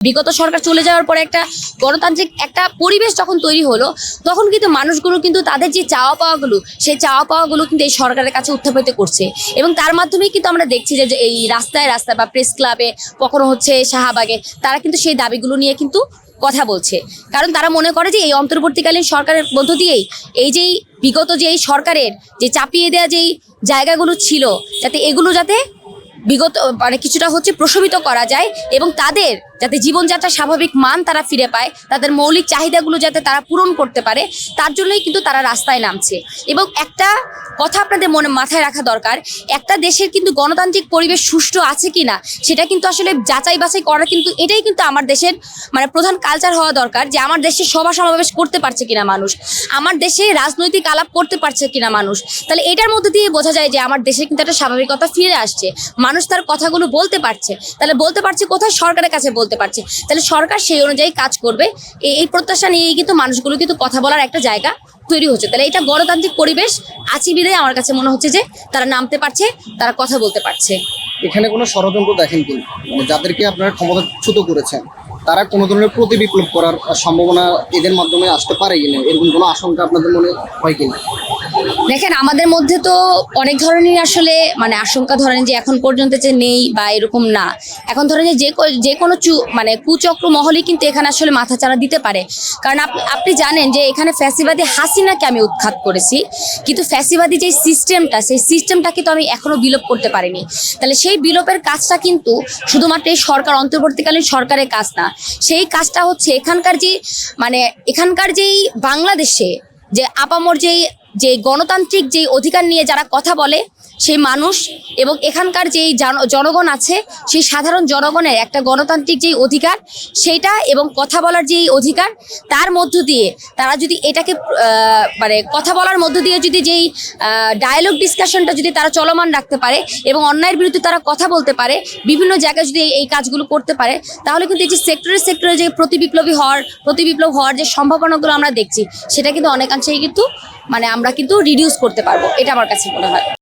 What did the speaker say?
বিগত সরকার চলে যাওয়ার পরে একটা গণতান্ত্রিক একটা পরিবেশ যখন তৈরি হলো, তখন কিন্তু মানুষগুলো কিন্তু তাদের যে চাওয়া পাওয়াগুলো, সেই চাওয়া পাওয়াগুলো কিন্তু এই সরকারের কাছে উত্থাপিত করছে। এবং তার মাধ্যমেই কিন্তু আমরা দেখছি যে এই রাস্তায় রাস্তায় বা প্রেস ক্লাবে কখনো হচ্ছে শাহবাগে, তারা কিন্তু সেই দাবিগুলো নিয়ে কিন্তু কথা বলছে। কারণ তারা মনে করে যে, এই অন্তর্বর্তীকালীন সরকারের মধ্য দিয়েই এই যেই বিগত যে এই সরকারের যে চাপিয়ে দেওয়া যেই জায়গাগুলো ছিল, যাতে এগুলো যাতে বিগত মানে কিছুটা হচ্ছে প্রশমিত করা যায় এবং তাদের যাতে জীবনযাত্রার স্বাভাবিক মান তারা ফিরে পায়, তাদের মৌলিক চাহিদাগুলো যাতে তারা পূরণ করতে পারে, তার জন্যই কিন্তু তারা রাস্তায় নামছে। এবং একটা কথা আপনাদের মনে, মাথায় রাখা দরকার, একটা দেশের কিন্তু গণতান্ত্রিক পরিবেশ সুষ্ঠু আছে কিনা, সেটা কিন্তু আসলে যাচাই বাছাই করা কিন্তু, এটাই কিন্তু আমার দেশের মানে প্রধান কালচার হওয়া দরকার যে আমার দেশে সভা সমাবেশ করতে পারছে কিনা মানুষ, আমার দেশে রাজনৈতিক আলাপ করতে পারছে কিনা মানুষ। তাহলে এটার মধ্যে দিয়ে বোঝা যায় যে আমার দেশে কিন্তু একটা স্বাভাবিকতা ফিরে আসছে। মানুষ তার কথাগুলো বলতে পারছে। তাহলে বলতে পারছে কোথায়? সরকারের কাছে বলতে পারছে। তাহলে সরকার সেই অনুযায়ী কাজ করবে। এই প্রত্যাশা নিয়েই কিন্তু মানুষগুলো কিন্তু কথা বলার একটা জায়গা তৈরি হচ্ছে। তাহলে এটা গণতান্ত্রিক পরিবেশ, আছে বিধায় আমার কাছে মনে হচ্ছে যে তারা নামতে পারছে, তারা কথা বলতে পারছে। এখানে কোনো ষড়যন্ত্র দেখেন কি? মানে যাদেরকে আপনারা ক্ষমতাচ্যুত করেছেন, তারা কোনো ধরনের প্রতি বিপ্লব করার সম্ভাবনা এদের মাধ্যমে আসতে পারে কিনা? এরকম কোনো আশঙ্কা আপনাদের মনে হয় কিনা? দেখেন, আমাদের মধ্যে তো অনেক ধরনের আসলে মানে আশঙ্কা ধরেন যে এখন পর্যন্ত যে নেই বা এরকম না। এখন ধরেন যে যে কোনো চু মানে কুচক্র মহলই কিন্তু এখানে আসলে মাথাচাড়া দিতে পারে। কারণ আপ- আপনি জানেন যে এখানে ফ্যাসিবাদী হাসিনাকে আমি উৎখাত করেছি। কিন্তু ফ্যাসিবাদী যে সিস্টেমটা, সেই সিস্টেমটা কিন্তু আমি এখনও বিলোপ করতে পারিনি। তাহলে সেই বিলোপের কাজটা কিন্তু শুধুমাত্র এই সরকার, অন্তর্বর্তীকালীন সরকারের কাজ না। সেই কাজটা হচ্ছে এখানকার যে মানে এখানকার যেই বাংলাদেশে যে আপামর যেই যে গণতান্ত্রিক যে অধিকার নিয়ে যারা কথা বলে, সেই মানুষ এবং এখানকার যেই জন- জনগণ আছে, সেই সাধারণ জনগণের একটা গণতান্ত্রিক যেই অধিকার, সেইটা এবং কথা বলার যেই অধিকার, তার মধ্য দিয়ে তারা যদি এটাকে মানে কথা বলার মধ্য দিয়ে যদি যেই ডায়ালগ ডিসকাশনটা যদি তারা চলমান রাখতে পারে এবং অন্যায়ের বিরুদ্ধে তারা কথা বলতে পারে, বিভিন্ন জায়গায় যদি এই- কাজগুলো করতে পারে, তাহলে কিন্তু এই যে সেক্টরে সেক্টরে যে প্রতিবিপ্লবী হওয়ার প্রতি বিপ্লব হওয়ার যে সম্ভাবনাগুলো আমরা দেখছি, সেটা কিন্তু অনেকাংশেই কিন্তু মানে আমরা কিন্তু রিডিউস করতে পারব এটা আমার কাছে মনে হয়।